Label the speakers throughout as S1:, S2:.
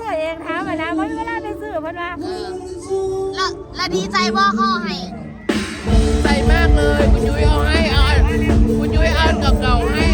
S1: ซื้อเองถามมานะว่าเวลาไปซื้อเพิ่นว่า
S2: แล้วแล้วดีใจบ่เขาให้
S3: ใจมากเลย คุณยุ้ยเอาให้เอาคุณยุ้ยเอาเก่าๆให้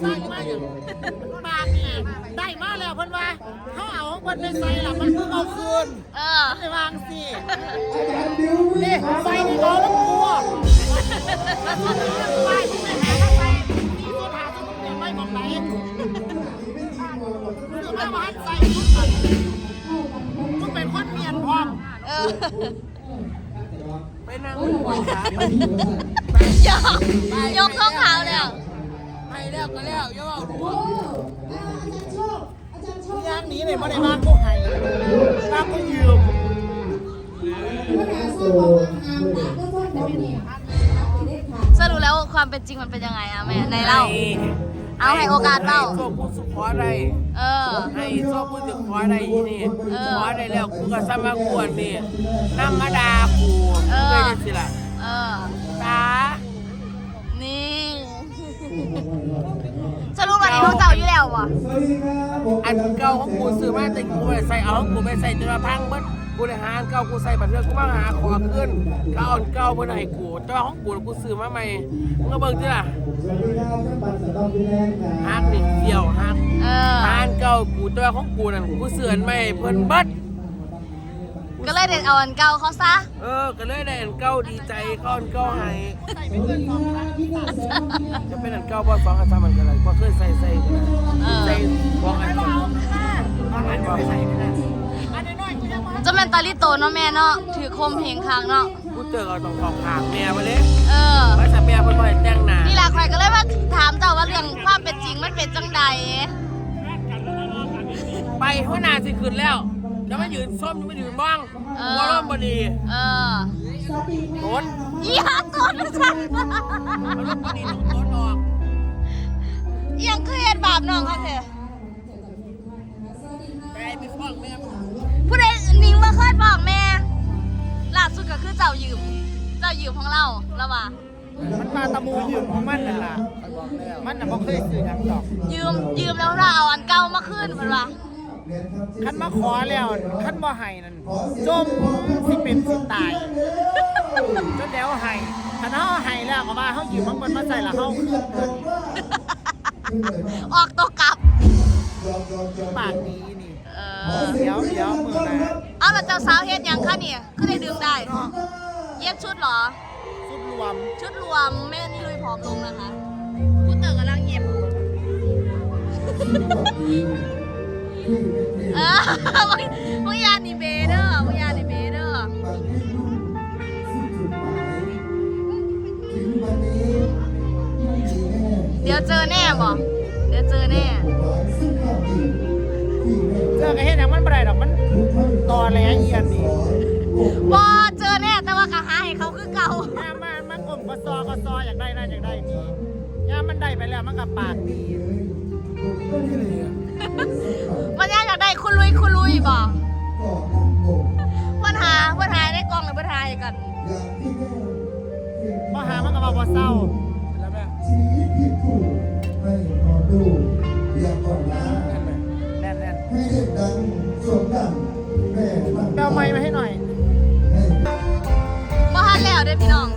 S3: เป็
S1: น
S3: ส
S2: ร้างมาอย่า
S3: งปากเนี่
S2: ย
S3: ได้มาแล้วเพิ่นว่าเขาเอาของเพิ่นไปใส่ละมันคือเอาคืน
S2: เออ
S3: ไปวางสินี่ใส่นี่เอาแล้วกลัวแล้วสุดท้ายไปมึงไปหาทำไมนี่ตัวหาตัวมึงเนี่ยไม่บอกไหนคือไม่มาให้ใส่ชุดกันมึงเป็นคนเมียนพร้อม
S2: เออ
S3: ไปนั่งหัวขาไป
S2: ยกยกท้องเท้าแล้ว
S3: ไปแล้วก็แล้วอย่าเอาดูย่างหนี้เนี่ยไม่ได้มากูให้มากูยืม
S2: สรุปแล้วความเป็นจริงมันเป็นยังไงอะแม่ในเล่า เอาให้โอกาสเล่า
S3: ให้โซ่ผู้สุขอได้
S2: เออ
S3: ให้โซ่ผู้สุขอได้อีนี่
S2: เออ
S3: ขอได้แล้วกูก็สมากวนนี่นั่งมาดากู
S2: เออ
S3: เลยสิล่ะ
S2: เออ
S3: ตา
S2: นี่ สรุปวันนี้เขาเจ้าอยู่แล้ววะ
S3: อันเก่าของกูซื้อมาแต่กูไม่ได้ใส่เอาของกูไม่ใส่จนมาพังเบิดกูเลยหาอันเก่ากูใส่บัตรเทือกกูมาหาขอขึ้นก็เอาอันเก่าเพื่อให้กูแต่ว่าของกูกูซื้อมาใหม่มึงก็เบิ่งสิล่ะฮักนี่เดี่ยวฮัก
S2: เออ
S3: หาอันเก่ากูแต่ว่าของกูนั่นกูซื้ออันใหม่เพิ่นเบิด
S2: ก็เลยเด็ดเอาอันเก่าเขาซะ
S3: เออก็เลยได้อันเก่าดีใจเขาอันเก่าให้จะเป็นอันเก่าบ่สองอันสามอันก็ได้บ่เคยใส่ใส่ก็ได้
S2: เออ
S3: ใส่ของอันเก่าอันเก่าใส่ไม่ได้
S2: จะเป็นตาลิโตเนาะแม่เนาะถือคมเพลงค้างเนาะ
S3: กูเจอเอาตรงของหางแม่มาเลย
S2: เออ
S3: ไว้แต่แม่เพิ่นบ่ให้แต่งหน้า
S2: นี่แหละใครก็เลยว่าถามเจ้าว่าเรื่องความเป็นจริงมันเป็นจังใด
S3: ไปหัวหน้าสิขึ้นแล้ว แล้วมายืนส้มยังไม่ยืนบ้าง
S2: เออ
S3: หัวร่มบ่ดี
S2: เออ
S3: โดน
S2: อีหาตัวนะฉัน
S3: หัวร่มบ่ดีต้องโดนออก
S2: เอียงเครียดบาปน้องเขาเถอะ
S3: ไปไปฟ้องแม่มึง
S2: ผู้ใดนิ่งมาเคยบอกแม่ล่าสุดก็คือเจ้ายืม เจ้ายืมของเราแล้วว่า
S4: มันมาตะมูยืมของมันนั่นล่ะมันน่ะบ่เคยซื้อหยังดอก
S2: ยืมยืมแล้วเราเอาอันเก่ามาคืนเพิ่นว่า
S4: คันมาขอแล้วคันบ่ให้นั่นจมสิเป็นสิตายจนแล้วให้คันเฮาให้แล้วก็ว่าเฮายืมมันเพิ่นมาใส่ละเฮาคืนเพิ่น
S2: ออกตัวกลับ
S4: ปากนี้นี่
S2: เออ
S4: เดี๋ยวเดี๋ยวมือนะ
S2: เอาแล้วเจ้าสาวเฮ็ดหยังคะเนี่ยคือได้ดึงได้เย็บชุดเหรอ
S4: สุดรวม
S2: ชุดรวมแม่นี่ลุยผอมลงนะคะพูดเต๋อกำลังเย็บ เออมึยานนี่เบเด้อมึงยานิเบเด้อระเด้อเดี๋ยวเจอแน่บ่เดี๋ยวเจอแน่
S4: เจอกระเฮ็ดหยังมันบ่ได้ดอกมันตอนแรกเอียนนี่นปกป้อ
S2: บอเจอแน่แต่ว่ากะหาให้เขาคือเก่า
S4: ยามมามันกลมก็ซอก็ซออยากได้นั่นอยากได้นี่ยามันได้ไปแล้วมันกับปากดี
S2: ก็นี่เลยอะ ยังอยากได้คุณลุยคุณลุยบ่ปัญหาปัญหาในกล่องหรือปัญหาอย่างกัน
S4: บ่หามันก็บ่บ่เศร้า
S3: แล้วแม่
S5: ให้นอนดูอย่าก่อนนะ
S4: แน่นแน่น
S5: ให้เด็กดังสวมดังแม่มัน
S4: ๆแปลไม้มาให้หน่อย
S5: ให้
S2: บ่ทันแล้วเด้อพี่น้อง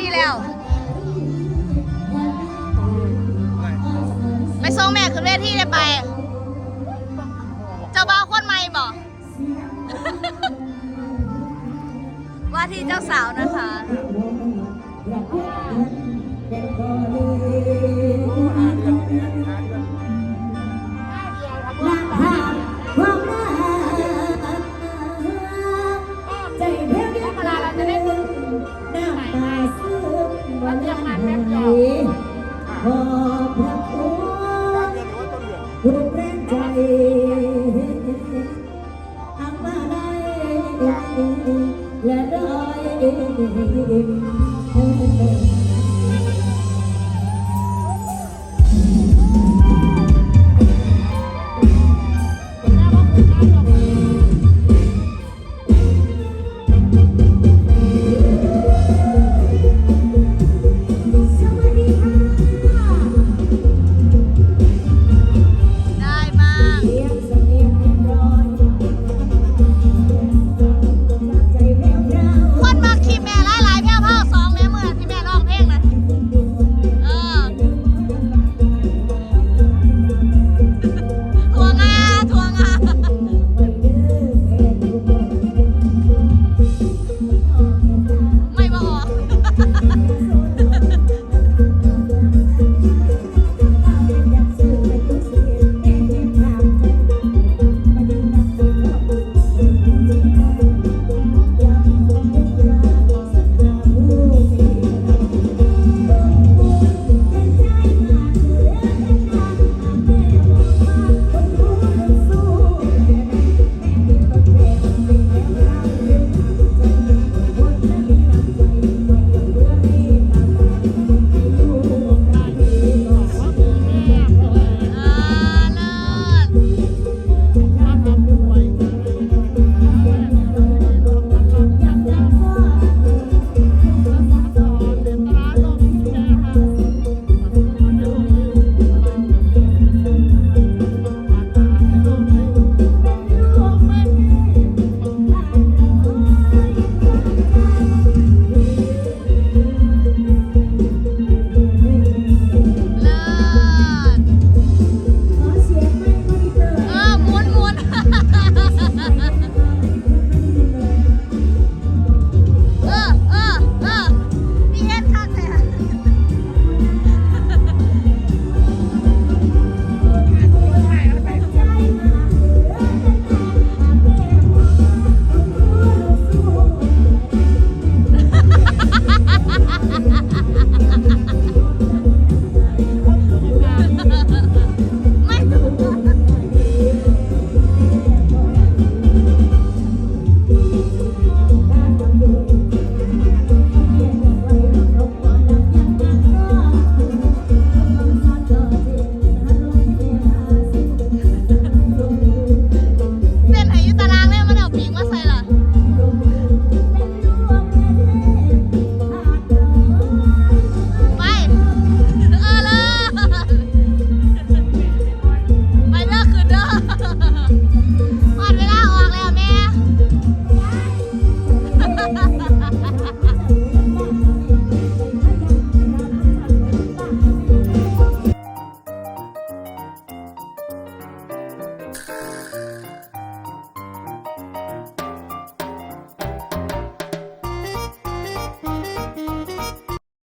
S2: ทีแล้ว ไปส่งแม่ขึ้นเวทีได้ไป เจ้าบ่าวคนใหม่บอก ว่าที่เจ้าสาวนะคะ